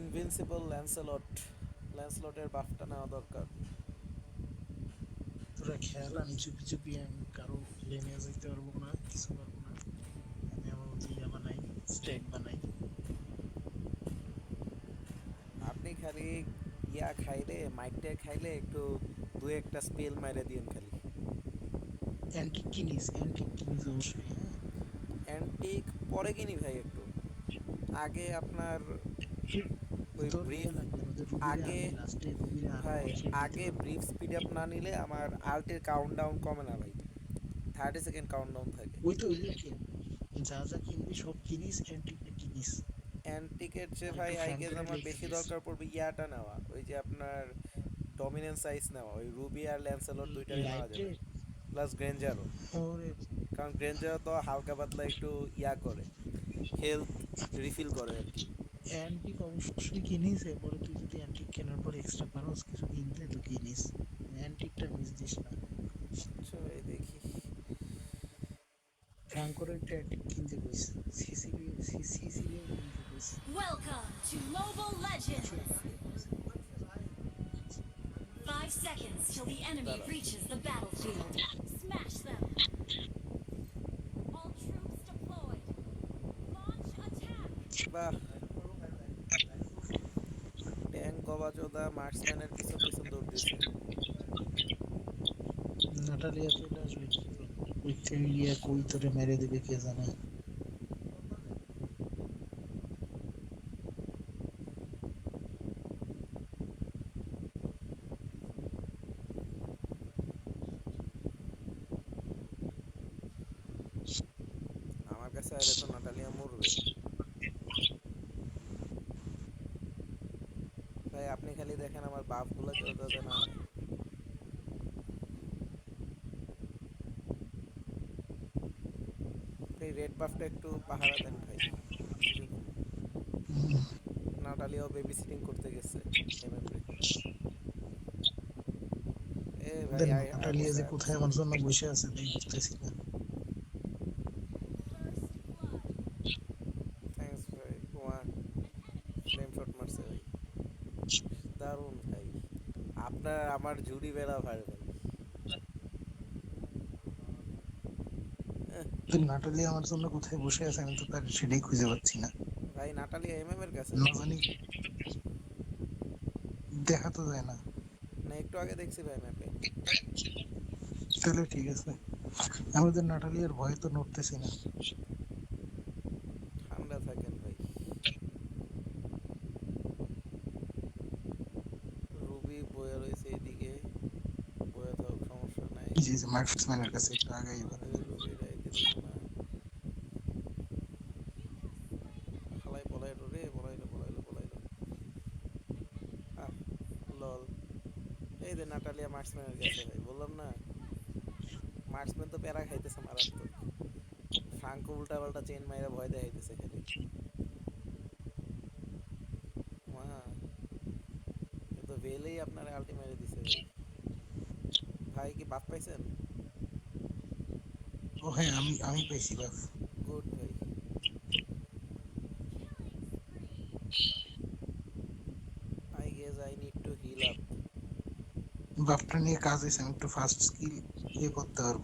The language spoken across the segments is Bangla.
ইনভিনসিবল ল্যান্সেলট ল্যান্সলটের বাফটা নেওয়া দরকার। তোরা খেয়াল আমি চুপি চুপি আমি কারও লেনে যাইতে পারব না কিছু পারব না। আমি আমার ইয়া বানাই স্টেক বানাই। আপনি খালি ইয়া খাইলে মাইকটা খাইলে একটু দু একটা স্পেল মাইরে দিন খালি। অ্যান্টিক কিনিস অ্যান্টিক কিনিস অবশ্যই অ্যান্টিক পরে কিনি ভাই একটু। আগে আপনার ওই ইয়ে আগে- ভাই আগে। ব্রিফ স্পিড আপ না নিলে আমার আল্টের কাউন্টডাউন কমে না ভাই। থার্টি সেকেন্ড কাউন্টডাউন থাকে। ওই তো যা যা কিনবি সব কিনিস অ্যান্টিকটা কিনিস। অ্যান্টিকের যে ভাই আই গেস আমার বেশি দরকার পড়বে ইয়াটা নেওয়া। ওই যে আপনার ডমিনেন্স সাইজ নেওয়া। ওই রুবি আর ল্যান্সেলর দুইটারই নেওয়া যাবে। প্লাস গ্রেঞ্জারও কারণ গ্রেঞ্জার তো হালকা পাতলা একটু ইয়া করে। হেলথ রিফিল করে আর কি। অ্যান্টিক অবশ্যই কিনিস এরপরে তুই যদি অ্যান্টিক কেনার পর এক্সট্রা পারোস কিছু কিনতে তো কিনিস। অ্যান্টিকটা মিস দিস না। ভাই দেখি। ফ্রাঙ্কোর একটা অ্যান্টিক কিনতে কইস সিসিবি সিসিবি কিনতে কইস Welcome to Mobile Legends! Five seconds till the enemy reaches the battlefield. বাহ ট্যাঙ্ক গবাচোদা মার্কসম্যানের পিছন পিছন দৌড় দিচ্ছে নাটালিয়া গিয়ে কই তোরে মেরে দেবে, কে জানে আমার কাছে আরে তো নাটালিয়া মরবে ভাই আপনি খালি দেখেন আমার বাপগুলো কেউ যাতে না হয়। এই রেড বাফটা একটু পাহারা দেন ভাই। নাটালিয়াও বেবি সিটিং করতে গেছে এ ভাই নাটালিয়া যে কোথায় আমার জন্য বসে আছে তাই বুঝতেছি না। দারুণ ভাই। আপনার আমার জুড়ি বেড়া ভাই। নাটালিয়া আমার জন্য কোথায় বসে আছে আমি তো তার সেটাই খুঁজে পাচ্ছি না। ভাই নাটালিয়া এমএম এর কাছে? না জানি। দেখা তো যায় না। না একটু আগে দেখছি ভাই ম্যাপে তাহলে ঠিক আছে। আমাদের নাটালিয়ার ভয়ে তো নড়তেছি না। ঠান্ডা থাকেন ভাই। রুবি বয়ে রয়েছে এদিকে। বয়ে থাক সমস্যা নাই। জি জি মার্কসম্যানের কাছে একটু আগেই বলে রুবি রাইতে দিল না খালাই পলাইলো রে পলাইলো পলাইলো পলাইলো আহ লল এই যে নাটালিয়া মার্কসম্যানের কাছে ভাই বললাম না মার্কসম্যান তো প্যারা খাইতেছে মারাত্মক ফ্রাঙ্কো উল্টা পাল্টা চেন মাইরা ভয় দেখাইতেছে খালি মা এ তো ভেলেই আপনার আলটি মেরে দিছে ভাই। ভাই কি বাপ পাইছেন ও হ্যাঁ আমি আমি পাইছি বাস গুড ভাই I guess I need to heal up বাপটা নিয়ে কাজ হয়েছে আমি একটু ফাস্ট স্কিল ইয়ে করতে পারব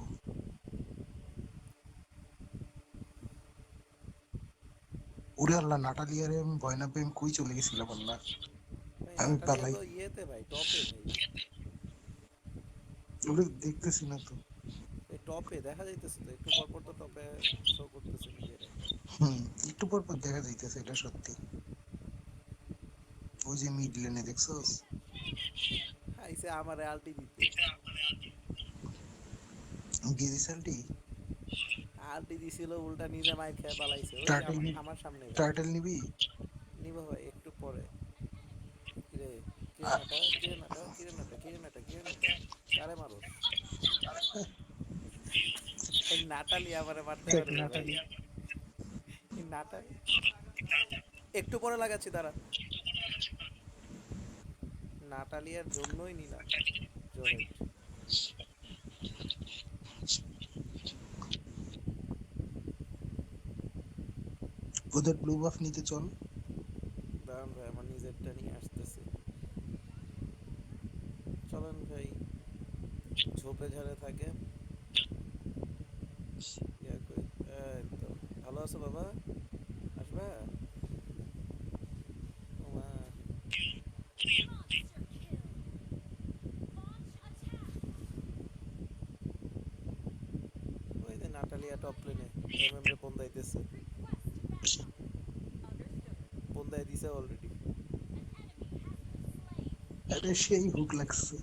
ওরে আল্লাহ নাটালিয়ারে আমি ভয় না পেয়ে আমি কই চলে গেছিলাম আল্লাহ। আমি পালাই। ইয়েতে ভাই টপে দেখতেছি না তো। এই টপে দেখা যাইতেছে তো একটু পর পর তো টপে শো করতেছে নিজের। হুম একটু পর পর দেখা যাইতেছে এটা সত্যি। ওই যে মিড লেনে দেখছোস? আইসে আমার আলটি দিতে। গেজিসালটি আলটি? দিছিল উল্টা নিজে মাইর খেয়ে পালাইছে। আমার- সামনে। টার্টেল নিবি? নিব ভাই একটু পরে। কিরে আহ। নাটা কিরে নাটা কিরে নাটা কিরে নাটা কারে মারো এই নাটালি আমারে মারতে পারে না নাটালি। একটু পরে লাগাচ্ছি তারা নাটালিয়ার জন্যই নিলাম। জোরে। ওদের ব্লু বাফ নিতে চল। দাঁড়ান ভাই, আমার নিজেরটা নিয়ে আসতেছি। চলেন ভাই, ঝোপে ঝাড়ে থাকে। ভালো আছো বাবা? আসবা. ওই যে নাটালিয়া টপ প্লেনে এমএম রে ফোন দিতেছে দিয়ে দিছে অলরেডি. আরে সেই হুক লাগছে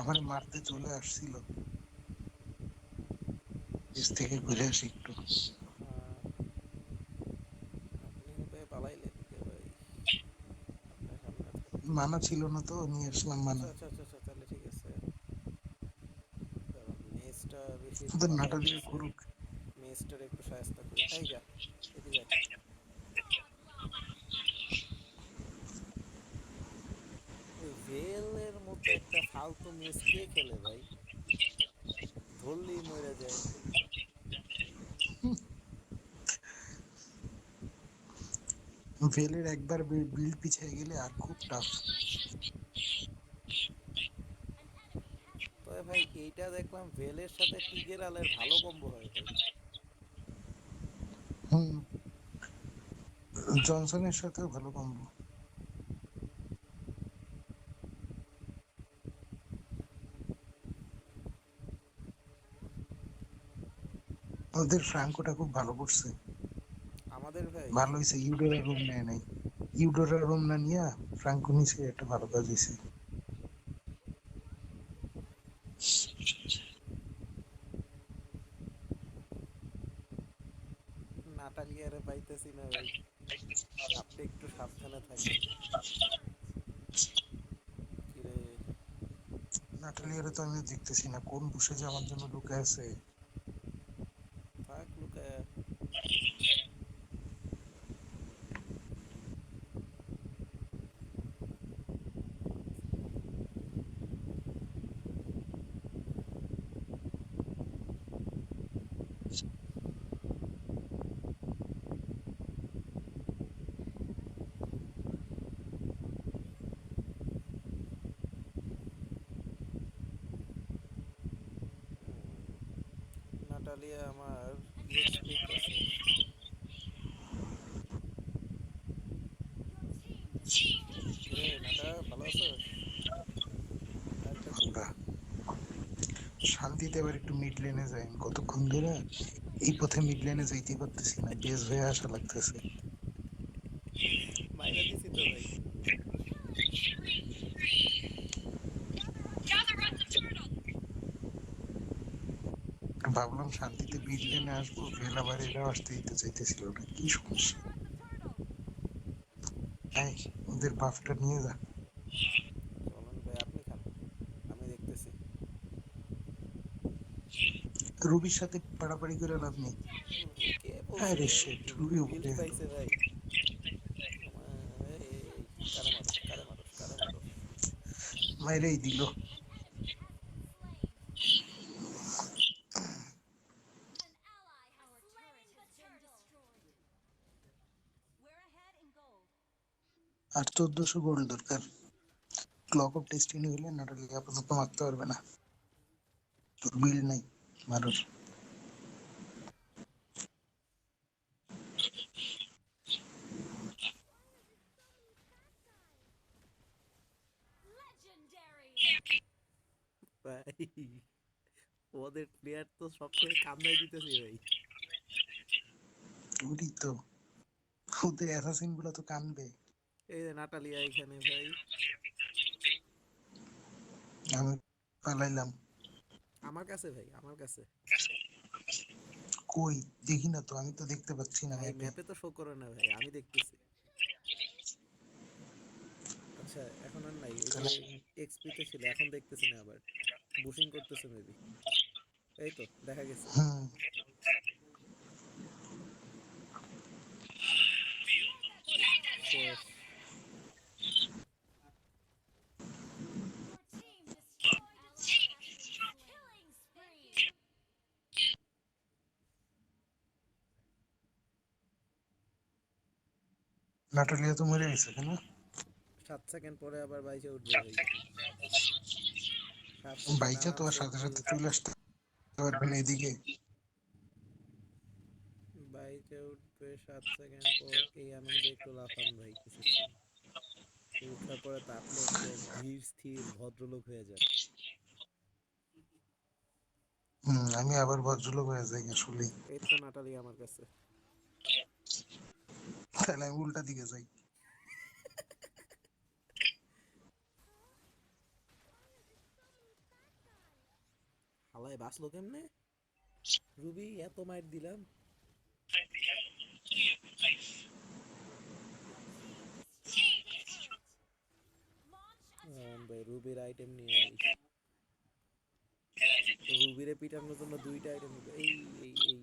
আমার মারতে চলে আসছিল। নিচ থেকে ঘুরে আসি একটু। মানা ছিল না তো নিয়ে আসলাম মানা। আচ্ছা আচ্ছা আচ্ছা ওদের নাটালিয়া করুক। মেজটার একটু সাহায্য করি। এই যা এদিকে আয়। ওই ভেলের মতো একটা ফালতু মেজ কে খেলে ভাই? ধরলেই মরে যায়। ভেলের একবার বিল্ড পিছিয়ে গেলে আর খুব টাফ তবে ভাই এইটা দেখলাম ভেলের সাথে টিগের আলের ভালো কম্বো হয় জনসনের সাথেও ভালো কম্বো ওদের ফ্রাঙ্কোটা খুব ভালো করছে। আমাদের ভাই। ভালো হয়েছে ইউডোরা রুম নেয় নাই। ইউডোরা রুম না নিয়ে ফ্রাঙ্কো নিচে একটা ভালো কাজ হয়েছে। নাটালিয়ারে পাইতেছি না ভাই। আপনি একটু সাবধানে থাকেন। নাটালিয়ারে তো আমি দেখতেছি না কোন বসে যে আমার জন্য ঢুকে আছে থাক লুকায় নাটালিয়া আমার? আমরা শান্তিতে এবার একটু মিড লেনে যাই। কতক্ষণ ধরে এই পথে মিড লেনে যাইতে পারতেছি না বেশ হয়ে আসা লাগতেছে মাইরা দিছি তো ভাই ভাবলাম শান্তিতে মিড লেনে আসব ভেল এরাও আসতে দিতে চাইতেছিল না কি সমস্যা? এই ওদের বাফটা নিয়ে যা। ভাই আপনি আমি দেখতেছি। রুবির সাথে পাড়াপাড়ি করে লাভ নেই। কে রে, বলছে? shit, রুবি উপরে। পাইছে ভাই আমার- এই, এই, কারে মারো, কারে মারো, কারে মারো। মাইরেই দিল An ally has slain the turtle. We're ahead in gold. আর চোদ্দশো গোল্ড দরকার। ক্লক অফ টেস্টিনি হলে নাটালি আপাতত মারতে পারবে না। তোর বিল নাই মারুর ওদের প্লেয়ার তো সবসময় কামড়াই দিতেছে ভাই। ওরই তো। ওদের অ্যাসাসিনগুলো তো কানবে। এই যে নাটালিয়া এখানে ভাই আমি পালাইলাম। আমার কাছে ভাই আমার কাছে। কই? দেখি না তো আমি তো দেখতে পাচ্ছি না ভাই ম্যাপে। তো শো করে না ভাই আমি দেখতেছি। আচ্ছা এখন আর নাই এক্সপি তে ছিল এখন দেখতেছি না আবার। বুশিং করতেছে মেবি এই তো দেখা গেছে হুম নাটালিয়া তো মরে গেছে তাই না সাত সেকেন্ড পরে আবার বাইচে উঠবে। বাইচা তো আর সাথে সাথে চলে আসতে পারবে না এদিকে। বাইচে উঠবে সাত সেকেন্ড পর এই আনন্দে একটু লাফান ভাই কিছু। উঠার পরে তো আপনি ধীর স্থির ভদ্রলোক হয়ে যান হম আমি আবার ভদ্রলোক হয়ে যাই আসলে এই তো নাটালি আমার কাছে। তাহলে আমি উল্টা দিকে যাই। হালায় বাঁচলো কেমনে? রুবি, এত মাইট দিলাম। রুবির আইটেম নিয়ে রুবিরে পিটানোর জন্য দুইটা আইটেম এই এই এই।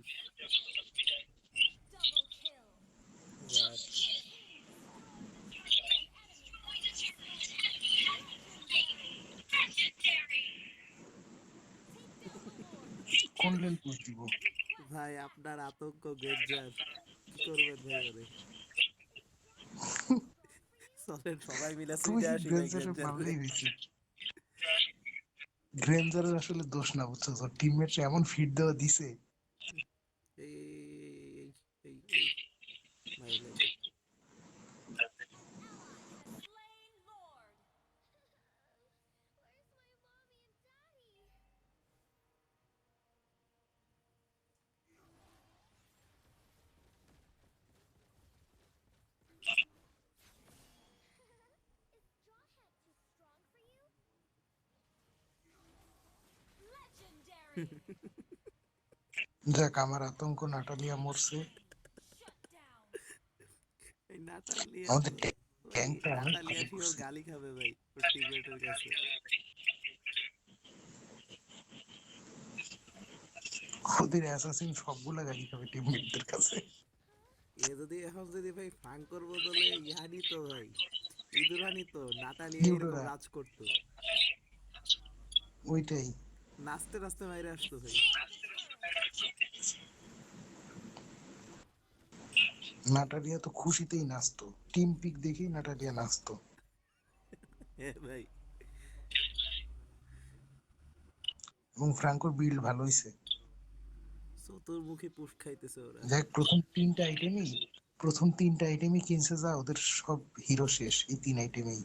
কোন লেন ভাই আপনার আতঙ্ক গেজার কি করবেন ভাই চলেন সবাই মিলে তুই আসি গ্রেঞ্জারের আসলে দোষ না বুঝছ? তোর টিমমেট এমন ফিট দেওয়া দিছে যাক আমার আতঙ্ক নাটালিয়া মরছে আমাদের ট্যাঙ্কটা। গালি খাবে ভাই ওর কাছে ওদের অ্যাসাসিন সবগুলা গাড়ি খাবে টিমমেটদের কাছে এ যদি এখন যদি ভাই বদলে ইহানি তো ভাই ইঁদুরানি তো নাটালিয়া এরকম রাজ করতো ওইটাই নাচতে নাচতে বাইরে আসতো ভাই নাটালিয়া তো খুশিতেই নাচতো। টিম পিক দেখেই নাটালিয়া নাচতো। হ্যাঁ ভাই। এবং ফ্রাঙ্কোর বিল্ড ভালো হয়েছে চতুর্মুখী পুষ খাইতেছে ওরা। যাই প্রথম তিনটা আইটেমই প্রথম তিনটা আইটেমই কিনছে যা ওদের সব হিরো শেষ। এই তিন আইটেমেই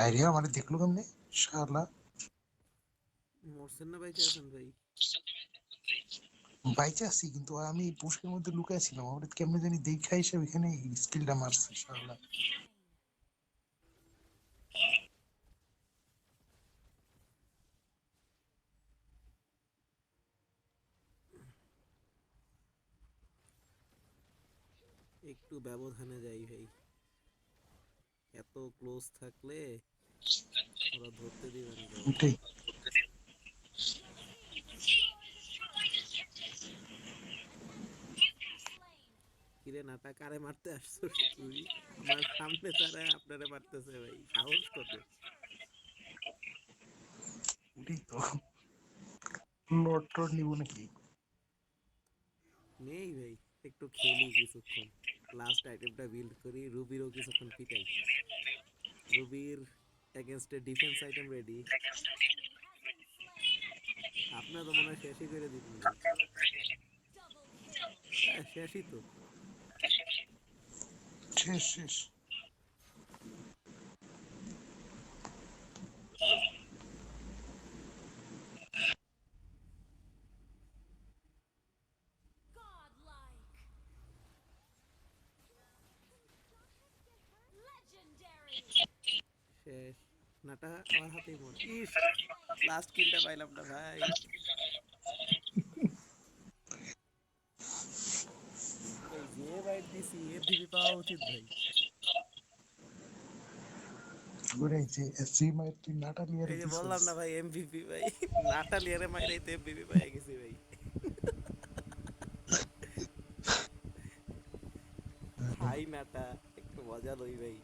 আইডিয়া মানে দেখল কেমনে শালা মরছেন না বাইচে আছেন ভাই বাইচে আছি কিন্তু আমি পুষ্কের মধ্যে লুকায় ছিলাম আমার কেমনে জানি দেখা হিসেবে এখানে স্কিলটা মারছে শালা একটু ব্যবধানে যাই ভাই। এত ক্লোজ থাকলে ওরা ধরতে দিবে না কিরে নাটা কারে মারতে আসছো তুই? আমার সামনে তারা আপনারে মারতেছে ভাই সাহস কত? লট নিব নাকি? নেই ভাই একটু খেলি কিছুক্ষণ। লাস্ট আইটেমটা বিল্ড করি। রুবিরও কিছুক্ষণ পিটাই। রুবির এগেনস্টে ডিফেন্স আইটেম রেডি আপনার তো মনে হয় শেষই করে দিবেন। হ্যাঁ, শেষই তো। শেষ শেষ। নাটা আমার হাতেই মন ইস লাস্ট কিলটা পাইলাম না ভাই এই যে বাইট দিছি এর দিবি পাওয়া উচিত ভাই ওরাই যে এসি মাইর তুই নাটালিয়ার এই যে বললাম না ভাই এমভিপি ভাই নাটালিয়ারে মাইরে তো এমভিপি পাই গেছি ভাই হাই নাটা একটু মজা লই ভাই